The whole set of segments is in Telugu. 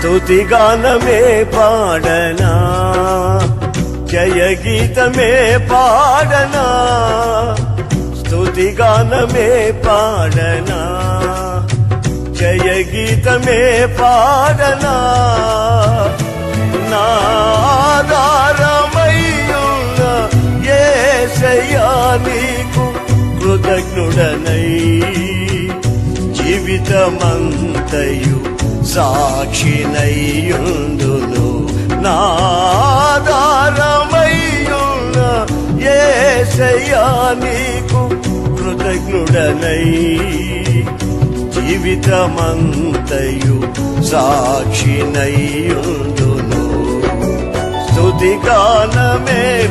స్తుతిగానమే పాడనా? జయ గీతమే పాడనా? స్తుతిగానమే పాడనా? జయ గీతమే పాడనా? నాదారమయ్యున్న ఏసయ్యా నీకు కృతజ్ఞుడనై జీవితమంతయు సాక్షినయ్యుందును నాదారమయ్యున్న ఏసయ్యా నీకు కృతజ్ఞుడనై. జీవితమంతయు సాక్షినయ్యుందును. స్తుతిగానమే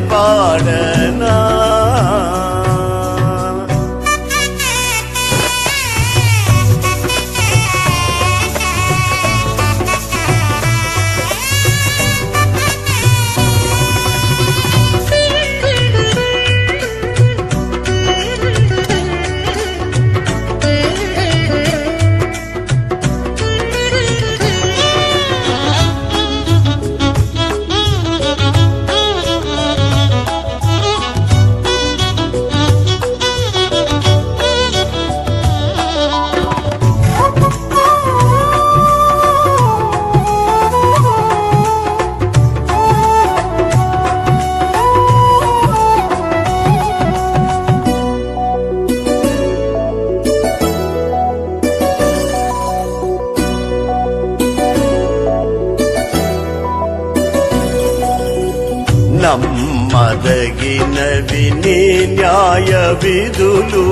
నమ్మదగినవి నీ న్యాయ విధులు.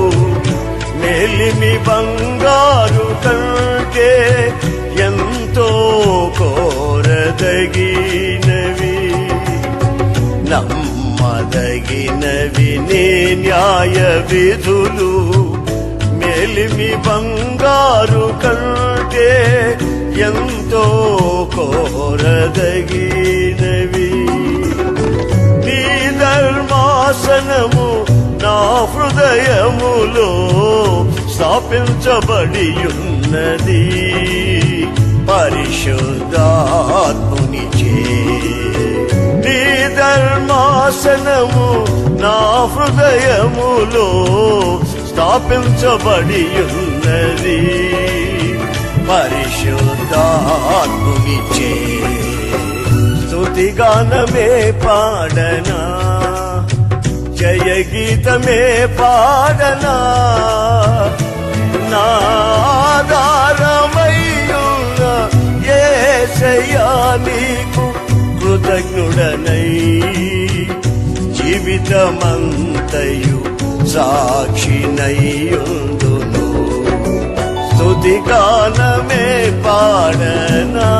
మెలిమి బంగారు కంటే ఎంతో కోరదగినవి. నమ్మదగినవి నీ న్యాయ విధులు. మెలిమి బంగారు కంటే ఎంతో కోరదగినవి. స్థాపించబడి ఉన్నది పరిశుద్ధాత్ముని చే. నీ ధర్మాసనము నా హృదయములో స్థాపించబడి ఉన్నది పరిశుద్ధాత్ముని చే. స్తుతిగానమే పాడనా? జయ గీతమే పాడనా? నాదారమయ్యున్న ఏసయ్యా నీకు కృతజ్ఞుడనై. జీవితమంతయు సాక్షినయ్యుందును. స్తుతిగానమే పాడనా